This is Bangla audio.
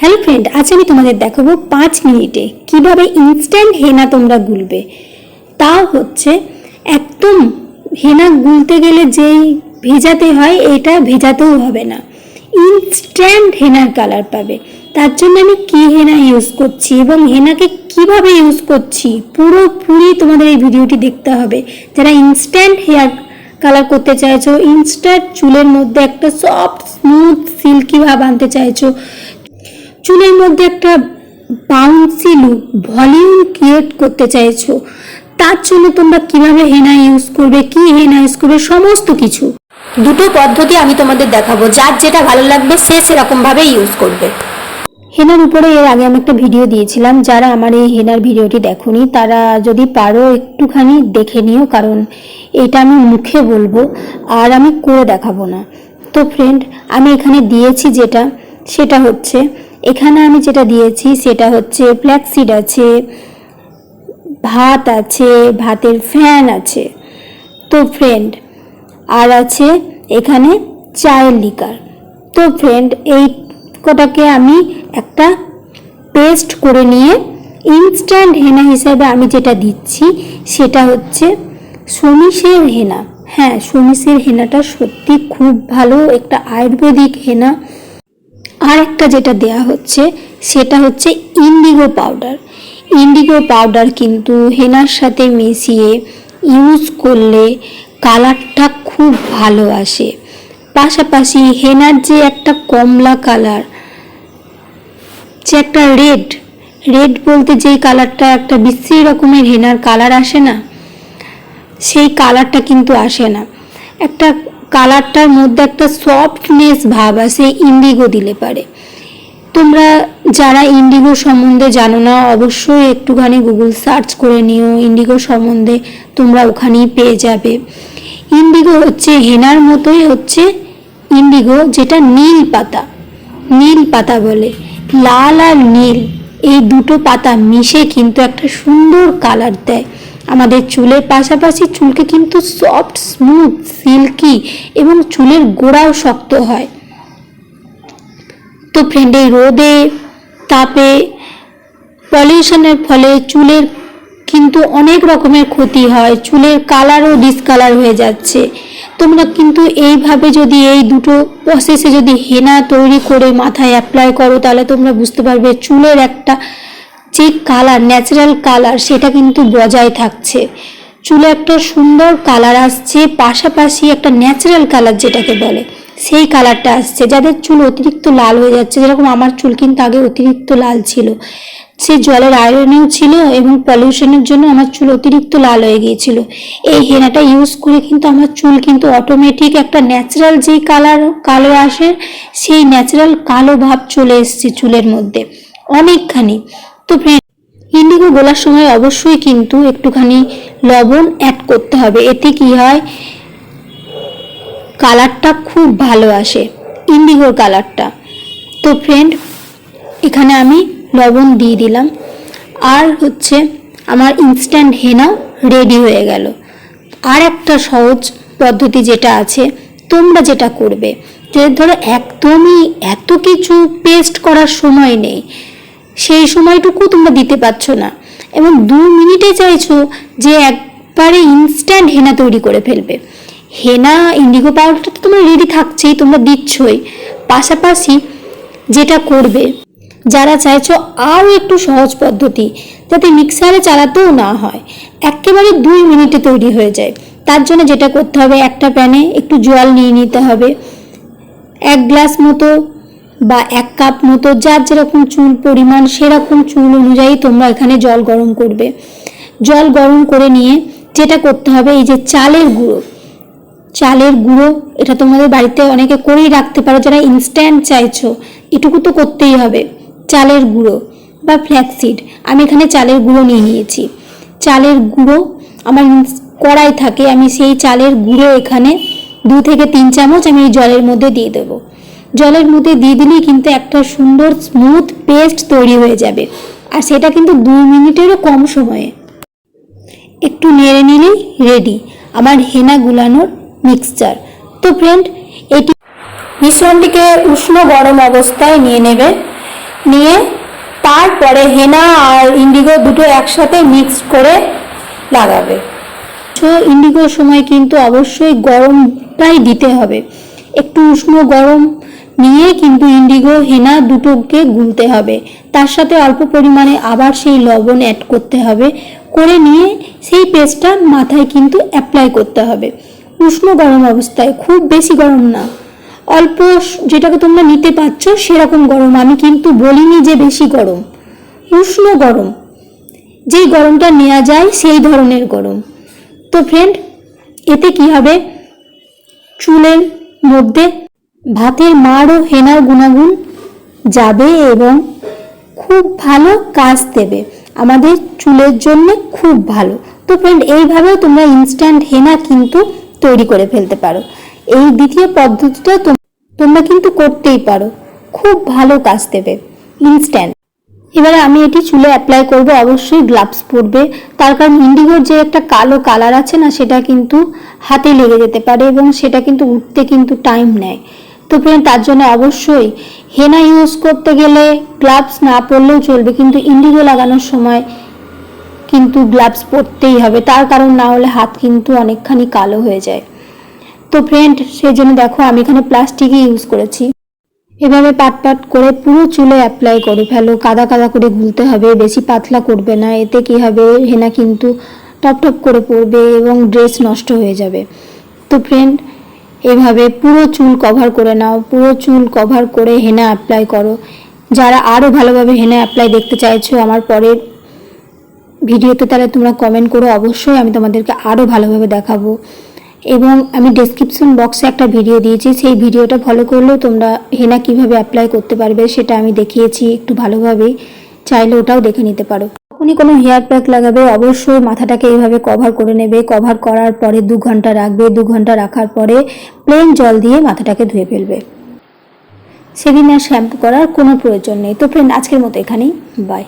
হ্যালো ফ্রেন্ড, আজ আমি তোমাদের দেখাবো পাঁচ মিনিটে কীভাবে ইনস্ট্যান্ট হেনা তোমরা গুলবে। তাও হচ্ছে, একদম হেনা গুলতে গেলে যেই ভেজাতে হয়, এটা ভেজাতেও হবে না। ইনস্ট্যান্ট হেনার কালার পাবে। তার জন্য আমি কি হেনা ইউজ করছি এবং হেনাকে কীভাবে ইউজ করছি, পুরোপুরি তোমাদের এই ভিডিওটি দেখতে হবে। যারা ইনস্ট্যান্ট হেয়ার কালার করতে চাইছো ইনস্ট্যান্ট চুলের মধ্যে একটা সফট স্মুথ সিল্কি ভাব আনতে চাইছো চুলের মধ্যে একটা বাউন্সি লুক ভলিউম ক্রিয়েট করতে চাইছো, তার জন্য তোমরা কীভাবে হেনা ইউজ করবে, কি হেনা ইউজ করবে, সমস্ত কিছু। দুটো পদ্ধতি আমি তোমাদের দেখাবো, যার যেটা ভালো লাগবে সে সেরকম ভাবে ইউজ করবে। হেনার উপরে এর আগে আমি একটা ভিডিও দিয়েছিলাম, যারা আমার এই হেনার ভিডিওটি দেখোনি, তারা যদি পারো একটুখানি দেখে নিও, কারণ এটা আমি মুখে বলব, আর আমি করে দেখাবো না। তো ফ্রেন্ড আমি এখানে দিয়েছি যেটা, সেটা হচ্ছে এখানে আমি যেটা দিয়েছি সেটা হচ্ছে ফ্ল্যাক্সিড আছে, ভাত আছে, ভাতের ফ্যান আছে। তো ফ্রেন্ড আর আছে এখানে চায়ের লিকার তো ফ্রেন্ড এই কটাকে আমি একটা পেস্ট করে নিয়ে ইনস্ট্যান্ট হেনা হিসাবে আমি যেটা দিচ্ছি সেটা হচ্ছে সমিষের হেনা হ্যাঁ সমিষের হেনাটা সত্যি খুব ভালো একটা আয়ুর্বেদিক হেনা আর একটা যেটা দেয়া হচ্ছে, সেটা হচ্ছে ইন্ডিগো পাউডার ইন্ডিগো পাউডার কিন্তু হেনার সাথে মিশিয়ে ইউজ করলে কালারটা খুব ভালো আসে। পাশাপাশি হেনার যে একটা কমলা কালার, যে একটা রেড রেড বলতে যেই কালারটা একটা বিশ্রী রকমের হেনার কালার আসে না, সেই কালারটা কিন্তু আসে না। একটা কালারটার মধ্যে একটা সফটনেস ভাব আসে ইন্ডিগো দিলে পারে। তোমরা যারা ইন্ডিগো সম্বন্ধে জানো না, অবশ্যই একটুখানি গুগল সার্চ করে নিও ইন্ডিগো সম্বন্ধে তোমরা ওখানেই পেয়ে যাবে। ইন্ডিগো হচ্ছে হেনার মতোই হচ্ছে ইন্ডিগো যেটা নীল পাতা। নীল পাতা বলে। লাল আর নীল, এই দুটো পাতা মিশে কিন্তু একটা সুন্দর কালার দেয়। আমাদের চুলের পাশাপাশি চুলকে কিন্তু সফট স্মুথ সিল্কি এবং চুলের গোড়াও শক্ত হয়। তো ফ্রেন্ড এই রোদে, তাপে পলিউশনের ফলে চুলের কিন্তু অনেক রকমের ক্ষতি হয়। চুলের কালারও ডিসকালার হয়ে যাচ্ছে। তোমরা কিন্তু এইভাবে যদি এই দুটো প্রসেসে যদি হেনা তৈরি করে মাথায় অ্যাপ্লাই করো, তাহলে তোমরা বুঝতে পারবে চুলের একটা যে কালার ন্যাচারাল কালার সেটা কিন্তু বজায় থাকছে। চুলে একটা সুন্দর কালার আসছে, পাশাপাশি একটা ন্যাচারাল কালার যেটাকে বলে, সেই কালারটা আসছে। যাদের চুল অতিরিক্ত লাল হয়ে যাচ্ছে, যেরকম আমার চুল কিন্তু আগে অতিরিক্ত লাল ছিল, সে জলের আয়রনেও ছিল এবং পলিউশনের জন্য আমার চুল অতিরিক্ত লাল হয়ে গিয়েছিল। এই হেনাটা ইউজ করে কিন্তু আমার চুল কিন্তু অটোমেটিক একটা ন্যাচারাল যেই কালার কালো আসে, সেই ন্যাচারাল কালো ভাব চলে এসছে চুলের মধ্যে। অনেকখানি। তো ফ্রেন্ড ইন্ডিগো গোলার সময় অবশ্যই কিন্তু একটুখানি লবণ অ্যাড করতে হবে। এতে কি হয়? কালারটা খুব ভালো আসে, ইন্ডিগোর কালারটা। তো ফ্রেন্ড এখানে আমি লবণ দিয়ে দিলাম। আর হচ্ছে আমার ইনস্ট্যান্ট হেনা রেডি হয়ে গেল। আর একটা সহজ পদ্ধতি যেটা আছে, তোমরা যেটা করবে, যে ধরো একদমই এত কিছু পেস্ট করার সময় নেই। সেই সময়টুকু তোমরা দিতে পারছ না। এবং দু মিনিটে চাইছো যে একবারে ইনস্ট্যান্ট হেনা তৈরি করে ফেলবে। হেনা ইন্ডিগো পাউডারটা তো তোমরা রেডি থাকছেই, তোমরা দিচ্ছই। পাশাপাশি যেটা করবে, যারা চাইছো আরও একটু সহজ পদ্ধতি, যাতে মিক্সারে চালাতেও না হয়, একেবারে দুই মিনিটে তৈরি হয়ে যায়। তার জন্য যেটা করতে হবে, একটা প্যানে একটু জল নিয়ে নিতে হবে। এক গ্লাস মতো বা এক কাপ মতো যার যেরকম চুল পরিমাণ, সেরকম চুল অনুযায়ী তোমরা এখানে জল গরম করবে। জল গরম করে নিয়ে যেটা করতে হবে, এই যে চালের গুঁড়ো। চালের গুঁড়ো, এটা তোমাদের বাড়িতে অনেকে করেই রাখতে পারো, যারা ইনস্ট্যান্ট চাইছো, এটুকু তো করতেই হবে। চালের গুঁড়ো বা ফ্ল্যাক্সিড আমি এখানে চালের গুঁড়ো নিয়ে নিয়েছি। চালের গুঁড়ো আমার কড়াই থাকে, আমি সেই চালের গুঁড়ো এখানে দু থেকে তিন চামচ আমি এই জলের মধ্যে দিয়ে দেবো। জলের মধ্যে দিয়ে দিলেই কিন্তু একটা সুন্দর স্মুথ পেস্ট তৈরি হয়ে যাবে। আর সেটা কিন্তু দুই মিনিটেরও কম সময়ে। একটু নেড়ে নিলেই রেডি আমার হেনা গুলানোর মিক্সচার তো ফ্রেন্ড এটি মিশ্রণটিকে উষ্ণ গরম অবস্থায় নিয়ে নেবে। নিয়ে তারপরে হেনা আর ইন্ডিগো দুটো একসাথে মিক্স করে লাগাবে। তো ইন্ডিগোর সময় কিন্তু অবশ্যই গরমটাই দিতে হবে। একটু উষ্ণ গরম নিয়ে কিন্তু ইন্ডিগো হেনা দুটোকে গুলতে হবে। তার সাথে অল্প পরিমাণে আবার সেই লবণ অ্যাড করতে হবে। করে নিয়ে সেই পেস্টটা মাথায় কিন্তু অ্যাপ্লাই করতে হবে। উষ্ণ গরম অবস্থায়, খুব বেশি গরম না। অল্প যেটাকে তোমরা নিতে পারছ সেরকম গরম। আমি কিন্তু বলিনি যে বেশি গরম। উষ্ণ গরম। যেই গরমটা নেওয়া যায় সেই ধরনের গরম। তো ফ্রেন্ড এতে কি হবে? চুলের মধ্যে ভাতের মাড় ও হেনার গুণাগুণ যাবে এবং খুব ভালো কাজ দেবে। আমাদের চুলের জন্য খুব ভালো। তো ফ্রেন্ড এইভাবেও তোমরা ইনস্ট্যান্ট হেনা কিন্তু তৈরি করে ফেলতে পারো। এই দ্বিতীয় পদ্ধতিটা তোম- তোমরা কিন্তু করতেই পারো। খুব ভালো কাজ দেবে। ইনস্ট্যান্ট এবারে আমি এটি চুলে অ্যাপ্লাই করব। অবশ্যই গ্লাভস পরবে। তার কারণ ইন্ডিগোর যে একটা কালো কালার আছে না, সেটা কিন্তু হাতে লেগে যেতে পারে এবং সেটা কিন্তু উঠতে কিন্তু টাইম নেয়। তো ফ্রেন্ড তার জন্য অবশ্যই হেনা ইউজ করতে গেলে গ্লাভস না পরলেও চলবে, কিন্তু ইন্ডিগো লাগানোর সময় কিন্তু গ্লাভস পরতেই হবে। তার কারণ না হলে হাত কিন্তু অনেকখানি কালো হয়ে যায়। তো ফ্রেন্ড সেই জন্য দেখো আমি এখানে প্লাস্টিকই ইউজ করেছি। এভাবে পাট পাট করে পুরো চুলে অ্যাপ্লাই করে ফেলো। কাদা কাদা করে গুলতে হবে, বেশি পাতলা করবে না। এতে কি হবে? হেনা কিন্তু টপ টপ করে পড়বে এবং ড্রেস নষ্ট হয়ে যাবে। তো ফ্রেন্ড এভাবে পুরো চুল কভার করে নাও, পুরো চুল কভার করে হেনা অ্যাপ্লাই করো। যারা আরও ভালোভাবে হেনা অ্যাপ্লাই দেখতে চাইছো আমার পরের ভিডিওতে তাহলে তোমরা কমেন্ট করো। অবশ্যই আমি তোমাদেরকে আরও ভালোভাবে দেখাবো। এবং আমি ডেসক্রিপশন বক্সে একটা ভিডিও দিয়েছি। সেই ভিডিওটা ফলো করলেও তোমরা হেনা কীভাবে অ্যাপ্লাই করতে পারবে সেটা আমি দেখিয়েছি। একটু ভালোভাবেই চাইলে ওটাও দেখে নিতে পারো। যখনই কোনো হেয়ার প্যাক লাগাবে, অবশ্যই মাথাটাকে এইভাবে কভার করে নেবে। কভার করার পরে দু ঘণ্টা রাখবে। দু ঘণ্টা রাখার পরে প্লেন জল দিয়ে মাথাটাকে ধুয়ে ফেলবে। সেদিন আর শ্যাম্পু করার কোনো প্রয়োজন নেই। তো ফ্রেন্ড আজকের মতো এখানেই। বাই